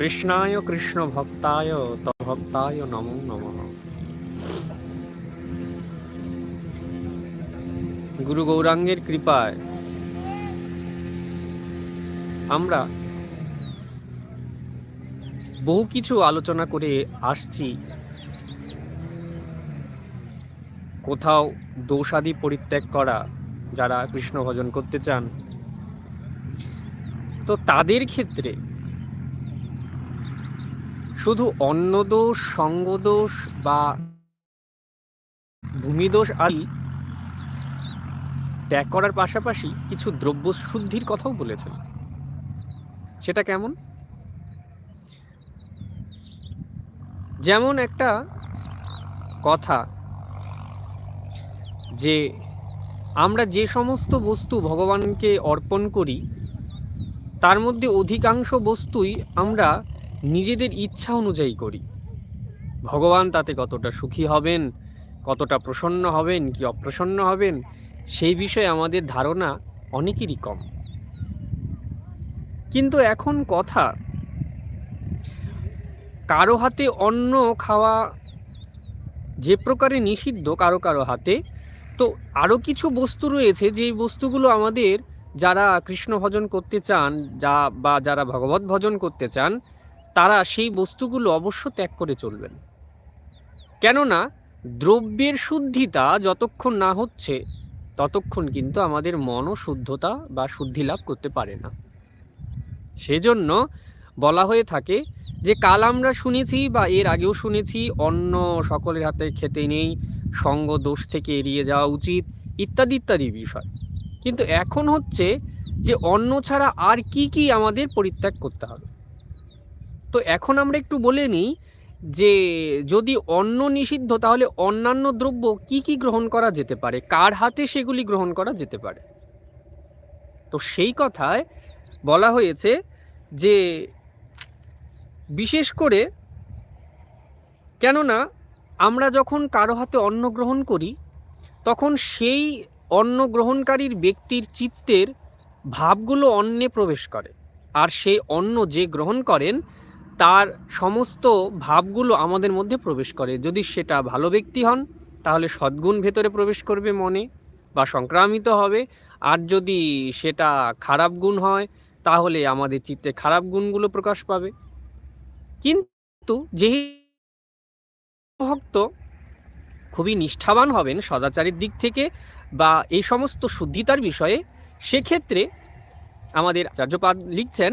কৃষ্ণায় কৃষ্ণ ভক্তায় ভক্তায় নমো নমঃ। গুরু গৌরাঙ্গের কৃপায় আমরা বহু কিছু আলোচনা করে আসছি। কোথাও দোষাদি পরিত্যাগ করা যারা কৃষ্ণ ভজন করতে চান। তো তাদের ক্ষেত্রে শুধু অন্নদোষ, সঙ্গদোষ বা ভূমিদোষ আদি ত্যাগ করার পাশাপাশি কিছু দ্রব্য শুদ্ধির কথাও বলেছেন। সেটা কেমন? যেমন একটা কথা যে আমরা যে সমস্ত বস্তু ভগবানকে অর্পণ করি, তার মধ্যে অধিকাংশ বস্তুই আমরা নিজেদের ইচ্ছা অনুযায়ী করি। ভগবান তাতে কতটা সুখী হবেন, কতটা প্রসন্ন হবেন, কি অপ্রসন্ন হবেন, সেই বিষয়ে আমাদের ধারণা অনেকেরই কম। কিন্তু এখন কথা, কারও হাতে অন্ন খাওয়া যে প্রকারে নিষিদ্ধ কারও কারও হাতে, তো আরও কিছু বস্তু রয়েছে, যেই বস্তুগুলো আমাদের যারা কৃষ্ণ ভজন করতে চান, যা বা যারা ভগবত ভজন করতে চান তারা সেই বস্তুগুলো অবশ্য ত্যাগ করে চলবেন। কেননা দ্রব্যের শুদ্ধিতা যতক্ষণ না হচ্ছে, ততক্ষণ কিন্তু আমাদের মনও শুদ্ধতা বা শুদ্ধি লাভ করতে পারে না। সেজন্য বলা হয়ে থাকে যে, কাল আমরা শুনেছি বা এর আগেও শুনেছি অন্য সকলের হাতে খেতে নেই, সঙ্গ দোষ থেকে এড়িয়ে যাওয়া উচিত, ইত্যাদি ইত্যাদি বিষয়। কিন্তু এখন হচ্ছে যে, অন্ন ছাড়া আর কি কি আমাদের পরিত্যাগ করতে হবে? তো এখন আমরা একটু বলে নিই যে যদি অন্ন নিষিদ্ধ, তাহলে অন্যান্য দ্রব্য কি কি গ্রহণ করা যেতে পারে? কার হাতে সেগুলি গ্রহণ করা যেতে পারে? তো সেই কথায় বলা হয়েছে যে বিশেষ করে কেননা আমরা যখন কারও হাতে অন্ন গ্রহণ করি, তখন সেই অন্ন গ্রহণকারীর ব্যক্তির চিত্তের ভাবগুলো অন্নে প্রবেশ করে। আর সেই অন্ন যে গ্রহণ করেন তার সমস্ত ভাবগুলো আমাদের মধ্যে প্রবেশ করে। যদি সেটা ভালো ব্যক্তি হন, তাহলে সদ্গুণ ভেতরে প্রবেশ করবে মনে বা সংক্রামিত হবে। আর যদি সেটা খারাপ গুণ হয়, তাহলে আমাদের চিত্তে খারাপ গুণগুলো প্রকাশ পাবে। কিন্তু যেই ভক্ত খুবই নিষ্ঠাবান হবেন সদাচারের দিক থেকে বা এই সমস্ত শুদ্ধিতার বিষয়ে, সেক্ষেত্রে আমাদের আচার্যপাদ লিখছেন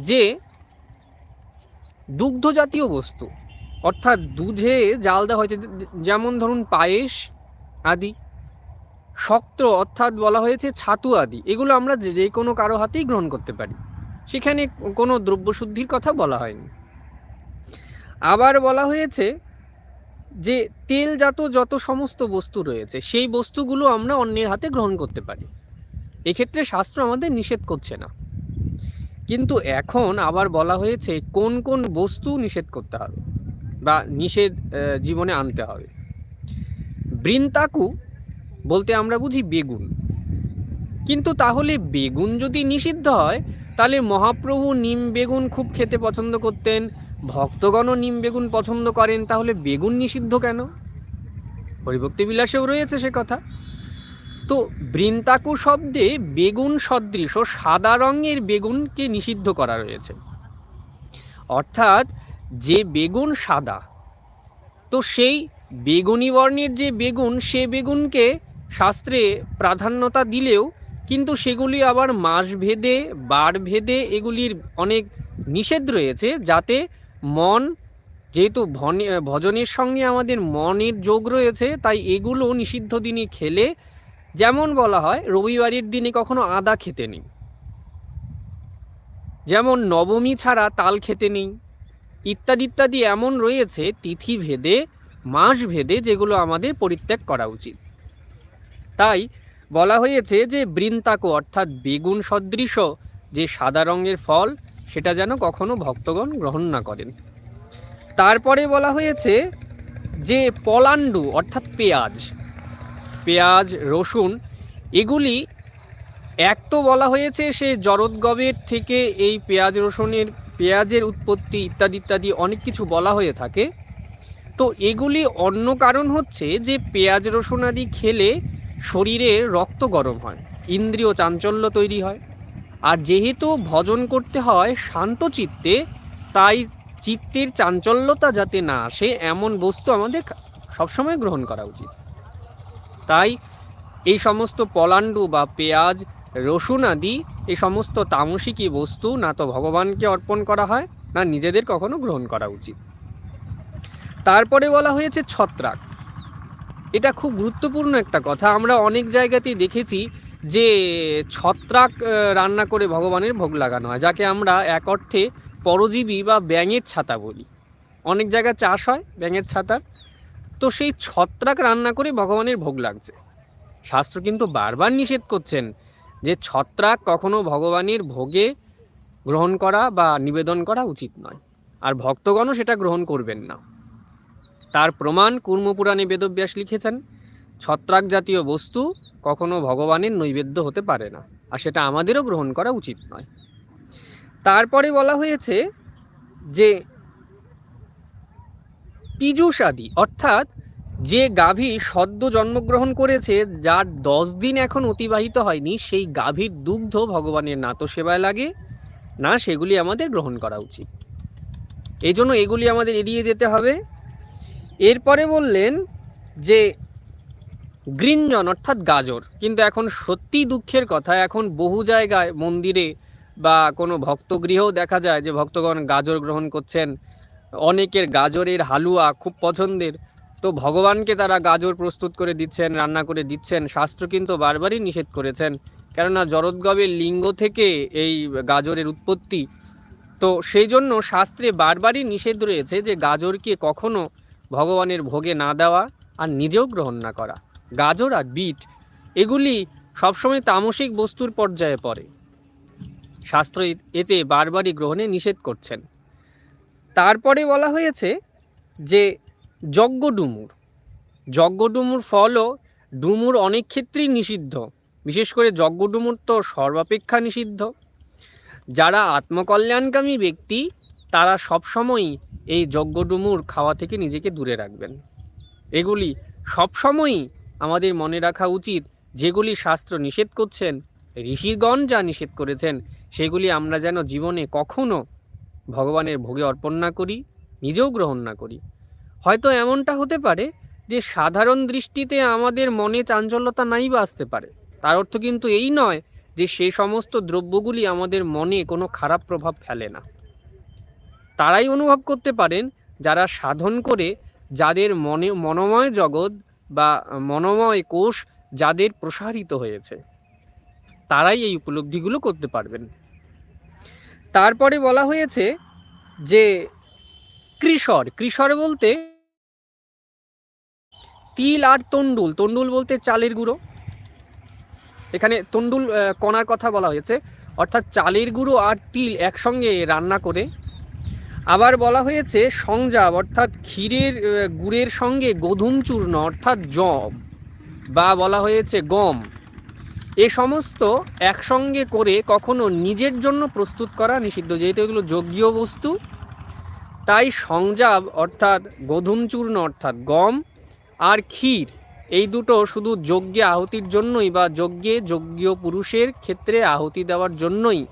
যে দুগ্ধ জাতীয় বস্তু। অর্থাৎ দুধে জাল দেওয়া হয়েছে। যেমন ধরুন পায়েস আদি, শক্ত অর্থাৎ বলা হয়েছে ছাতু আদি। এগুলো আমরা যে কোনো কারও হাতেই গ্রহণ করতে পারি। সেখানে কোনো দ্রব্যশুদ্ধির কথা বলা হয়নি। আবার বলা হয়েছে যে, তেলজাত যত সমস্ত বস্তু রয়েছে, সেই বস্তুগুলো আমরা অন্যের হাতে গ্রহণ করতে পারি। এক্ষেত্রে শাস্ত্র আমাদের নিষেধ করছে না। কিন্তু এখন আবার বলা হয়েছে কোন কোন বস্তু নিষেধ করতে হবে বা নিষেধ জীবনে আনতে হবে। বৃন্তাকু বলতে আমরা বুঝি বেগুন। কিন্তু তাহলে বেগুন যদি নিষিদ্ধ হয়, তাহলে মহাপ্রভু নিম বেগুন খুব খেতে পছন্দ করতেন, ভক্তগণও নিম বেগুন পছন্দ করেন, তাহলে বেগুন নিষিদ্ধ কেন? হরিভক্তি বিলাসেও রয়েছে সে কথা। তো বৃন্তাকু শব্দে বেগুন সদৃশ সাদা রঙের বেগুনকে নিষিদ্ধ করা রয়েছে। অর্থাৎ যে বেগুন সাদা, তো সেই বেগুনি বর্ণের যে বেগুন, সে বেগুনকে শাস্ত্রে প্রাধান্যতা দিলেও কিন্তু সেগুলি আবার মাস ভেদে বার ভেদে এগুলির অনেক নিষেধ রয়েছে যাতে মন, যেহেতু ভজনের সঙ্গে আমাদের মনের যোগ রয়েছে, তাই এগুলো নিষিদ্ধ দিনে খেলে যেমন বলা হয়, রবিবারের দিনে কখনো আদা খেতে নেই। যেমন নবমী ছাড়া তাল খেতে নেই। ইত্যাদি ইত্যাদি এমন রয়েছে তিথি ভেদে মাস ভেদে যেগুলো আমাদের পরিত্যাগ করা উচিত। তাই বলা হয়েছে যে বৃন্তাকো অর্থাৎ বেগুন সদৃশ যে সাদা রঙের ফল, সেটা যেন কখনো ভক্তগণ গ্রহণ না করেন। তারপরে বলা হয়েছে যে পলাণ্ডু অর্থাৎ পেঁয়াজ পেঁয়াজ, রসুন, এগুলি এক তো বলা হয়েছে সে জরদগবের থেকে এই পেঁয়াজ, রসুনের পেঁয়াজের উৎপত্তি ইত্যাদি ইত্যাদি অনেক কিছু বলা হয়ে থাকে। তো এগুলি অন্য কারণ হচ্ছে যে পেঁয়াজ, রসুন আদি খেলে শরীরে রক্ত গরম হয়, ইন্দ্রিয় চাঞ্চল্য তৈরি হয়। আর যেহেতু ভজন করতে হয় শান্ত চিত্তে, তাই চিত্তের চাঞ্চল্যতা যাতে না আসে, এমন বস্তু আমাদের সবসময় গ্রহণ করা উচিত। তাই এই সমস্ত পলাণ্ডু বা পেঁয়াজ, রসুন আদি, এই সমস্ত তামসিকী বস্তু না তো ভগবানকে অর্পণ করা হয়, না নিজেদের কখনো গ্রহণ করা উচিত। তারপরে বলা হয়েছে ছত্রাক। এটা খুব গুরুত্বপূর্ণ একটা কথা। আমরা অনেক জায়গাতেই দেখেছি যে ছত্রাক রান্না করে ভগবানের ভোগ লাগানো হয়, যাকে আমরা এক অর্থে পরজীবী বা ব্যাঙের ছাতা বলি। অনেক জায়গায় চাষ হয় ব্যাঙের ছাতার। তো সেই ছত্রাক রান্না করে ভগবানের ভোগ লাগছে। শাস্ত্র কিন্তু বারবার নিষেধ করছেন যে ছত্রাক কখনো ভগবানের ভোগে গ্রহণ করা বা নিবেদন করা উচিত নয়। আর ভক্তগণও সেটা গ্রহণ করবেন না। তার প্রমাণ কুর্মপুরাণে বেদব্যাস লিখেছেন, ছত্রাক জাতীয় বস্তু কখনো ভগবানের নৈবেদ্য হতে পারে না, আর সেটা আমাদেরও গ্রহণ করা উচিত নয়। তারপরে বলা হয়েছে যে পীযুষ আদি অর্থাৎ যে গাভী সদ্য জন্মগ্রহণ করেছে, যার দশ দিন এখন অতিবাহিত হয়নি, সেই গাভীর দুগ্ধ ভগবানের না তো সেবায় লাগে। না, সেগুলি আমাদের গ্রহণ করা উচিত। এই জন্য এগুলি আমাদের এড়িয়ে যেতে হবে। এরপরে বললেন যে গ্রিঞ্জন অর্থাৎ গাজর, কিন্তু এখন সত্যি দুঃখের কথা, এখন বহু জায়গায় মন্দিরে বা কোনো ভক্তগৃহেও দেখা যায় যে ভক্তগণ গাজর গ্রহণ করছেন। অনেকের গাজরের হালুয়া খুব পছন্দের। তো ভগবানকে তারা গাজর প্রস্তুত করে দিচ্ছেন, রান্না করে দিচ্ছেন, শাস্ত্র কিন্তু বারবারই নিষেধ করেছেন। কেননা জরৎগবের লিঙ্গ থেকে এই গাজরের উৎপত্তি। তো সেই জন্য শাস্ত্রে বারবারই নিষেধ রয়েছে যে গাজরকে কখনো ভগবানের ভোগে না দেওয়া আর নিজেও গ্রহণ না করা। গাজর আর বিট, এগুলি সবসময় তামসিক বস্তুর পর্যায়ে পড়ে। শাস্ত্র এতে বারবারই গ্রহণে নিষেধ করছেন। তারপরে বলা হয়েছে যে যজ্ঞ ডুমুর। যজ্ঞ ডুমুর ফলও ডুমুর অনেক ক্ষেত্রেই নিষিদ্ধ। বিশেষ করে যজ্ঞ ডুমুর তো সর্বাপেক্ষা নিষিদ্ধ। যারা আত্মকল্যাণকামী ব্যক্তি, তারা সবসময়ই এই যজ্ঞ ডুমুর খাওয়া থেকে নিজেকে দূরে রাখবেন। এগুলি সবসময়ই আমাদের মনে রাখা উচিত, যেগুলি শাস্ত্র নিষেধ করছেন, ঋষিগণ যা নিষেধ করেছেন, সেগুলি আমরা যেন জীবনে কখনো ভগবানের ভোগে অর্পণ না করি, নিজেও গ্রহণ না করি। হয়তো এমনটা হতে পারে যে সাধারণ দৃষ্টিতে আমাদের মনে চাঞ্চল্যতা নাই বা আসতে পারে। তার অর্থ কিন্তু এই নয় যে সেই সমস্ত দ্রব্যগুলি আমাদের মনে কোনো খারাপ প্রভাব ফেলে না। তারাই অনুভব করতে পারেন, যারা সাধন করে, যাদের মনে, মনোময় জগৎ বা মনোময় কোষ যাদের প্রসারিত হয়েছে। তারাই এই উপলব্ধিগুলো করতে পারবেন। তারপরে বলা হয়েছে যে কৃষর কৃষর বলতে তিল আর তন্ডুল তন্ডুল বলতে চালের গুঁড়ো। এখানে তন্ডুল কণার কথা বলা হয়েছে, অর্থাৎ চালের গুঁড়ো আর তিল একসঙ্গে রান্না করে। আবার বলা হয়েছে সংজাব, অর্থাৎ ক্ষীরের গুড়ের সঙ্গে গোধূম চূর্ণ, অর্থাৎ জব, বা বলা হয়েছে গম। এ সমস্ত একসঙ্গে করে কখনো নিজের জন্য প্রস্তুত করা নিষিদ্ধ, যেহেতু এগুলো যজ্ঞীয় বস্তু। তাই সংজাব অর্থাৎ গোধূম চূর্ণ অর্থাৎ গম আর ক্ষীর, এই দুটো শুধু যজ্ঞে আহুতির জন্যই বা যজ্ঞে যজ্ঞীয় পুরুষের ক্ষেত্রে আহুতি দেওয়ার জন্যই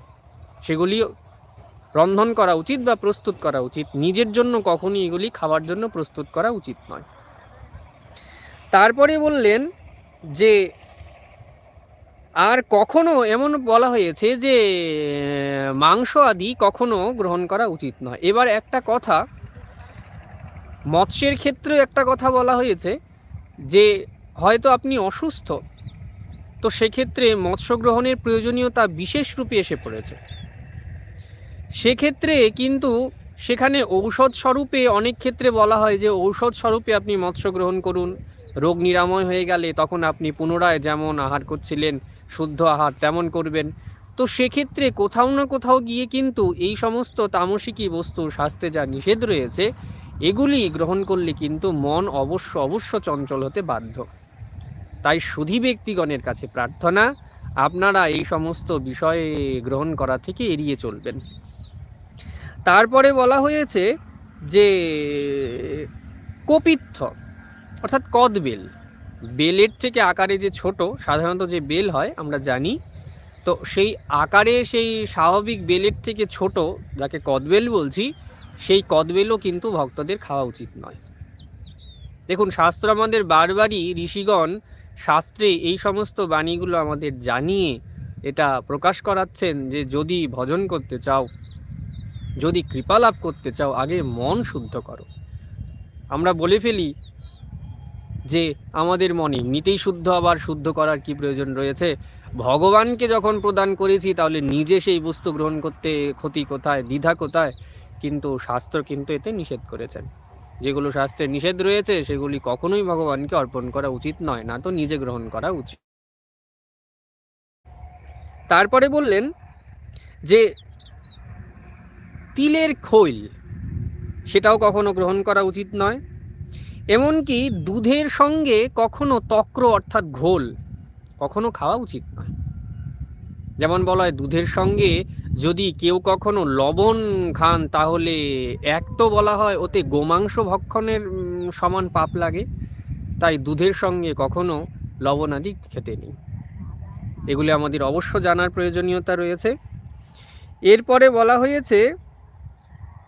সেগুলি রন্ধন করা উচিত বা প্রস্তুত করা উচিত। নিজের জন্য কখনই এগুলি খাওয়ার জন্য প্রস্তুত করা উচিত নয়। তারপরে বললেন যে আর কখনো এমন বলা হয়েছে যে, মাংস আদি কখনো গ্রহণ করা উচিত নয়। এবার একটা কথা, মৎস্যের ক্ষেত্রে একটা কথা বলা হয়েছে যে, হয়তো আপনি অসুস্থ, তো সেক্ষেত্রে মৎস্য গ্রহণের প্রয়োজনীয়তা বিশেষ রূপে এসে পড়েছে। সেক্ষেত্রে কিন্তু সেখানে ঔষধ স্বরূপে অনেক ক্ষেত্রে বলা হয় যে ঔষধ স্বরূপে আপনি মৎস্য গ্রহণ করুন রোগ নিরাময় হয়ে গেলে তখন আপনি পুনরায় যেমন আহার করছিলেন, শুদ্ধ আহার তেমন করবেন। তো সেক্ষেত্রে কোথাও না কোথাও গিয়ে কিন্তু এই সমস্ত তামসিকী বস্তু স্বাস্থ্যে যা নিষেধ রয়েছে, এগুলি গ্রহণ করলে কিন্তু মন অবশ্য অবশ্য চঞ্চল হতে বাধ্য। তাই সুধী ব্যক্তিগণের কাছে প্রার্থনা, আপনারা এই সমস্ত বিষয়ে গ্রহণ করা থেকে এড়িয়ে চলবেন। তারপরে বলা হয়েছে যে কপিত্থ অর্থাৎ কদবেল বেলের থেকে আকারে যে ছোট, সাধারণত যে বেল হয়, আমরা জানি। তো সেই আকারে সেই স্বাভাবিক বেলের থেকে ছোট, যাকে কদবেল বলছি, সেই কদবেলও কিন্তু ভক্তদের খাওয়া উচিত নয়। দেখুন, শাস্ত্র আমাদের বারবারই ঋষিগণ শাস্ত্রে এই সমস্ত বাণীগুলো আমাদের জানিয়ে এটা প্রকাশ করাচ্ছেন যে যদি ভজন করতে চাও, যদি কৃপা লাভ করতে চাও, আগে মন শুদ্ধ করো। আমরা বলে ফেলি যে আমাদের মনে এমনিতেই শুদ্ধ আবার শুদ্ধ করার কি প্রয়োজন রয়েছে? ভগবানকে যখন প্রদান করেছি, তাহলে নিজে সেই বস্তু গ্রহণ করতে ক্ষতি কোথায়, দ্বিধা কোথায়? কিন্তু শাস্ত্র কিন্তু এতে নিষেধ করেছেন। যেগুলো শাস্ত্রে নিষেধ রয়েছে, সেগুলি কখনোই ভগবানকে অর্পণ করা উচিত নয়, না তো নিজে গ্রহণ করা উচিত। তারপরে বললেন যে, তিলের খৈল, সেটাও কখনো গ্রহণ করা উচিত নয়। এমনকি দুধের সঙ্গে কখনো তক্র অর্থাৎ ঘোল কখনো খাওয়া উচিত নয়। যেমন বলা হয়, দুধের সঙ্গে যদি কেউ কখনো লবণ খান, তাহলে এক তো বলা হয় ওতে গোমাংস ভক্ষণের সমান পাপ লাগে। তাই দুধের সঙ্গে কখনো লবণ আদি খেতে নেই। এগুলি আমাদের অবশ্য জানার প্রয়োজনীয়তা রয়েছে। এরপরে বলা হয়েছে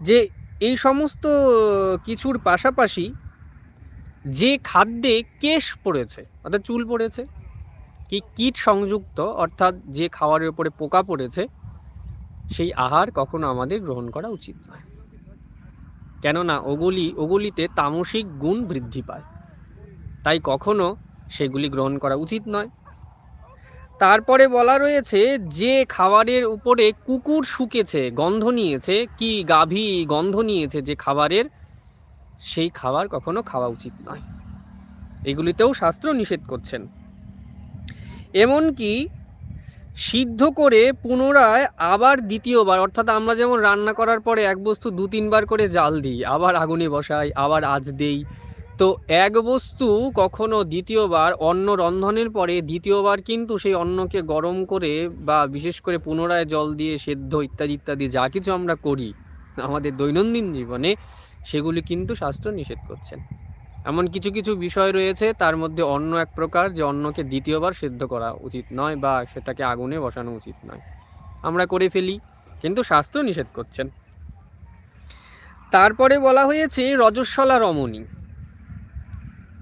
যে, এই সমস্ত কিছুর পাশাপাশি যে খাদ্যে কেশ পড়েছে, অর্থাৎ চুল পড়েছে, কি কীট সংযুক্ত, অর্থাৎ যে খাবারের উপরে পোকা পড়েছে, সেই আহার কখনো আমাদের গ্রহণ করা উচিত নয়। কেননা ওগুলি, ওগুলিতে তামসিক গুণ বৃদ্ধি পায়। তাই কখনো সেগুলি গ্রহণ করা উচিত নয়। তারপরে বলা রয়েছে, যে খাবারের উপরে কুকুর শুকেছে, গন্ধ নিয়েছে, কি গাভী গন্ধ নিয়েছে যে খাবারের সেই খাবার কখনো খাওয়া উচিত নয়। এগুলিতেও শাস্ত্র নিষেধ করছেন। এমনকি সিদ্ধ করে পুনরায় আবার দ্বিতীয়বার, অর্থাৎ আমরা যেমন রান্না করার পরে এক বস্তু দু তিনবার করে জাল দিই, আবার আগুনে বসাই, আবার আঁচ দেই, তো এক বস্তু কখনো দ্বিতীয়বার, অন্ন রন্ধনের পরে দ্বিতীয়বার কিন্তু সেই অন্নকে গরম করে বা বিশেষ করে পুনরায় জল দিয়ে সেদ্ধ ইত্যাদি ইত্যাদি যা কিছু আমরা করি আমাদের দৈনন্দিন জীবনে সেগুলি কিন্তু শাস্ত্র নিষেধ করছেন। এমন কিছু কিছু বিষয় রয়েছে, তার মধ্যে অন্য এক প্রকার যে অন্নকে দ্বিতীয়বার সেদ্ধ করা উচিত নয় বা সেটাকে আগুনে বসানো উচিত নয়। আমরা করে ফেলি, কিন্তু শাস্ত্র নিষেধ করছেন। তারপরে বলা হয়েছে, রজস্বলা রমণী।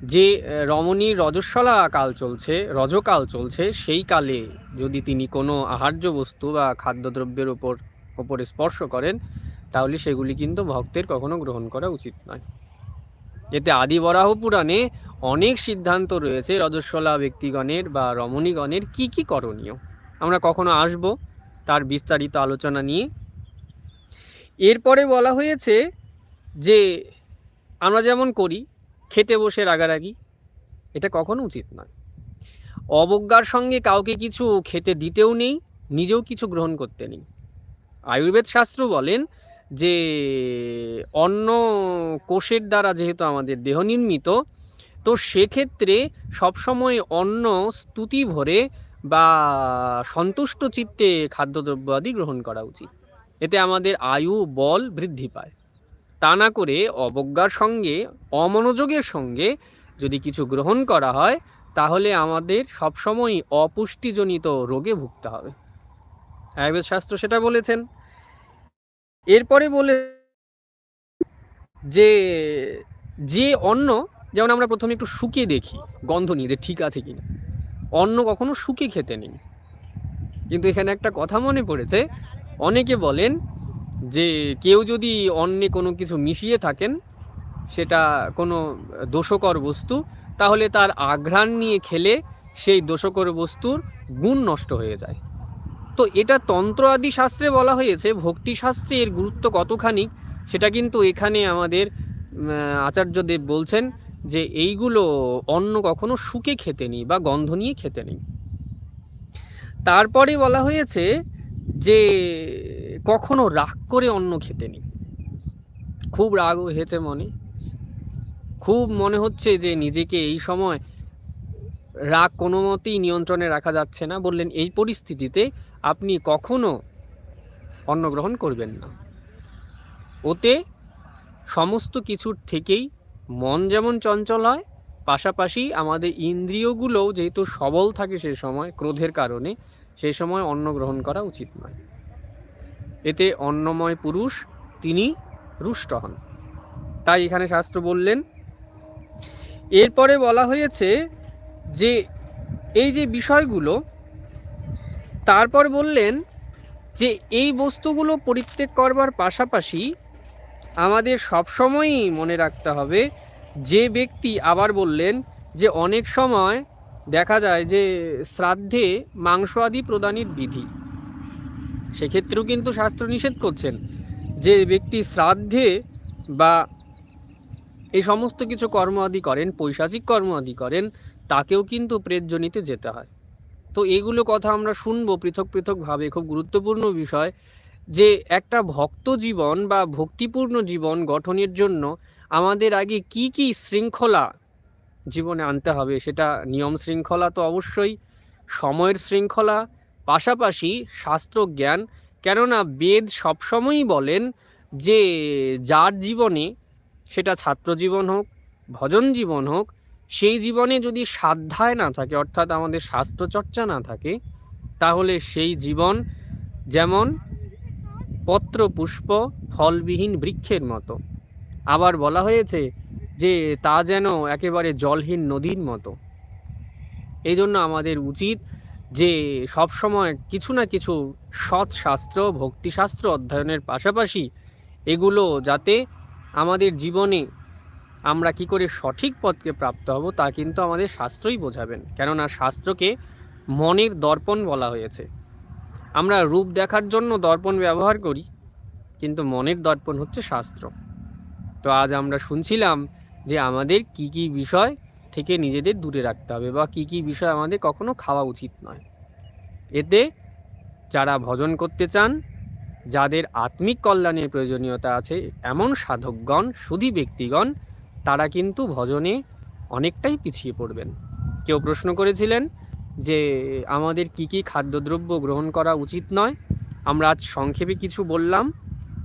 যে রমণীর রজস্বলা কাল চলছে, রজকাল চলছে, সেই কালে যদি তিনি কোনো আহার্য বস্তু বা খাদ্যদ্রব্যের ওপর, ওপরে স্পর্শ করেন তাহলে সেগুলি কিন্তু ভক্তের কখনো গ্রহণ করা উচিত নয়। এতে আদি বরাহ পুরাণে অনেক সিদ্ধান্ত রয়েছে রজস্বলা ব্যক্তিগণের বা রমণীগণের কি কি করণীয়। আমরা কখনো আসব তার বিস্তারিত আলোচনা নিয়ে। এরপরে বলা হয়েছে যে আমরা যেমন করি, খেতে বসে রাগারাগি, এটা কখনো উচিত নয়। অবজ্ঞার সঙ্গে কাউকে কিছু খেতে দিতেও নেই, নিজেও কিছু গ্রহণ করতে নেই। আয়ুর্বেদ শাস্ত্র বলেন যে অন্য কোষের দ্বারা যেহেতু আমাদের দেহ নির্মিত, তো সেক্ষেত্রে সবসময় অন্ন স্তুতি ভরে বা সন্তুষ্ট চিত্তে খাদ্যদ্রব্য আদি গ্রহণ করা উচিত। এতে আমাদের আয়ু, বল বৃদ্ধি পায়। তা না করে অবজ্ঞার সঙ্গে, অমনোযোগের সঙ্গে যদি কিছু গ্রহণ করা হয়, তাহলে আমাদের সবসময় অপুষ্টিজনিত রোগে ভুগতে হবে। আয়ুর্বেদ শাস্ত্র সেটা বলেছেন। এরপরে বলে যে যে অন্ন, যেমন আমরা প্রথমে একটু শুকিয়ে দেখি, গন্ধ নিয়ে যে ঠিক আছে কিনা। অন্ন কখনো শুকিয়ে খেতে নেই। কিন্তু এখানে একটা কথা মনে পড়েছে, অনেকে বলেন যে, কেউ যদি অন্নে কোনো কিছু মিশিয়ে থাকেন, সেটা কোনো দোষকর বস্তু, তাহলে তার আঘ্রাণ নিয়ে খেলে সেই দোষকর বস্তুর গুণ নষ্ট হয়ে যায়। তো এটা তন্ত্র আদি শাস্ত্রে বলা হয়েছে ভক্তি শাস্ত্রে এর গুরুত্ব কতখানি, সেটা কিন্তু এখানে আমাদের আচার্যদেব বলছেন যে এইগুলো অন্ন কখনো শুকে খেতে নেই বা গন্ধ নিয়ে খেতে নেই। তারপরে বলা হয়েছে যে কখনো রাগ করে অন্ন খেতে নেই। খুব রাগ হয়েছে মনে। খুব মনে হচ্ছে যে নিজেকে এই সময় রাগ কোনো মতেই নিয়ন্ত্রণে রাখা যাচ্ছে না। বললেন, এই পরিস্থিতিতে আপনি কখনো অন্ন গ্রহণ করবেন না। ওতে সমস্ত কিছুর থেকেই মন যেমন চঞ্চল হয়, পাশাপাশি আমাদের ইন্দ্রিয়গুলোও যেহেতু সবল থাকে সে সময়, ক্রোধের কারণে সেই সময় অন্ন গ্রহণ করা উচিত নয়। এতে অন্নময় পুরুষ তিনি রুষ্ট হন। তাই এখানে শাস্ত্র বললেন, এরপরে বলা হয়েছে যে, এই যে বিষয়গুলো তারপর বললেন যে, এই বস্তুগুলো পরিত্যাগ করবার পাশাপাশি আমাদের সবসময়ই মনে রাখতে হবে, যে ব্যক্তি আবার বললেন যে, অনেক সময় দেখা যায় যে, শ্রাদ্ধে মাংস আদি প্রদানের বিধি। সেক্ষেত্রেও কিন্তু শাস্ত্র নিষেধ করছেন যে, ব্যক্তি শ্রাদ্ধে বা এই সমস্ত কিছু কর্ম আদি করেন, পৈশাচিক কর্ম আদি করেন, তাকেও কিন্তু প্রেতজনিতে যেতে হয়। তো এগুলো কথা আমরা শুনব পৃথক পৃথকভাবে, খুব গুরুত্বপূর্ণ বিষয়, যে একটা ভক্ত জীবন বা ভক্তিপূর্ণ জীবন গঠনের জন্য আমাদের আগে কি কি শৃঙ্খলা জীবনে আনতে হবে সেটা নিয়ম শৃঙ্খলা তো অবশ্যই, সময়ের শৃঙ্খলা, পাশাপাশি শাস্ত্র জ্ঞান, কেননা বেদ সবসময়ই বলেন যে যার জীবনে সেটা ছাত্র জীবন হোক, ভজন জীবন হোক সেই জীবনে যদি সাধ্যায় না থাকে, অর্থাৎ আমাদের শাস্ত্র চর্চা না থাকে, তাহলে সেই জীবন যেমন পত্র, পুষ্প, ফলবিহীন বৃক্ষের মতো। আবার বলা হয়েছে যে তা যেন একেবারে জলহীন নদীর মতো। এই জন্য আমাদের উচিত যে সব সময় কিছু না কিছু সৎ শাস্ত্র, ভক্তিশাস্ত্র অধ্যয়নের পাশাপাশি এগুলো যাতে আমাদের জীবনে আমরা কি করে সঠিক পথকে প্রাপ্ত হব তা কিন্তু আমাদের শাস্ত্রই বোঝাবেন। কেননা শাস্ত্রকে মনের দর্পণ বলা হয়েছে। আমরা রূপ দেখার জন্য দর্পণ ব্যবহার করি, কিন্তু মনের দর্পণ হচ্ছে শাস্ত্র। তো আজ আমরা শুনছিলাম যে আমাদের কি কি বিষয় থেকে নিজেদের দূরে রাখতে হবে বা কি কি বিষয় আমাদের কখনো খাওয়া উচিত নয়। এতে যারা ভজন করতে চান, যাদের আত্মিক কল্যাণের প্রয়োজনীয়তা আছে, এমন সাধকগণ, সুধী ব্যক্তিগণ তারা কিন্তু ভজনে অনেকটাই পিছিয়ে পড়বেন। কেউ প্রশ্ন করেছিলেন যে আমাদের কি কি খাদ্যদ্রব্য গ্রহণ করা উচিত নয়। আমরা আজ সংক্ষেপে কিছু বললাম,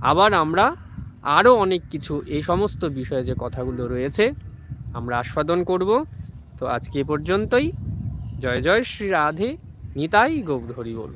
আবার আমরা আরও অনেক কিছু এই সমস্ত বিষয়ে যে কথাগুলো রয়েছে আমরা আস্বাদন করব। তো আজকে পর্যন্তই। জয় জয় শ্রী রাধে, নিতাই গৌর হরি বল।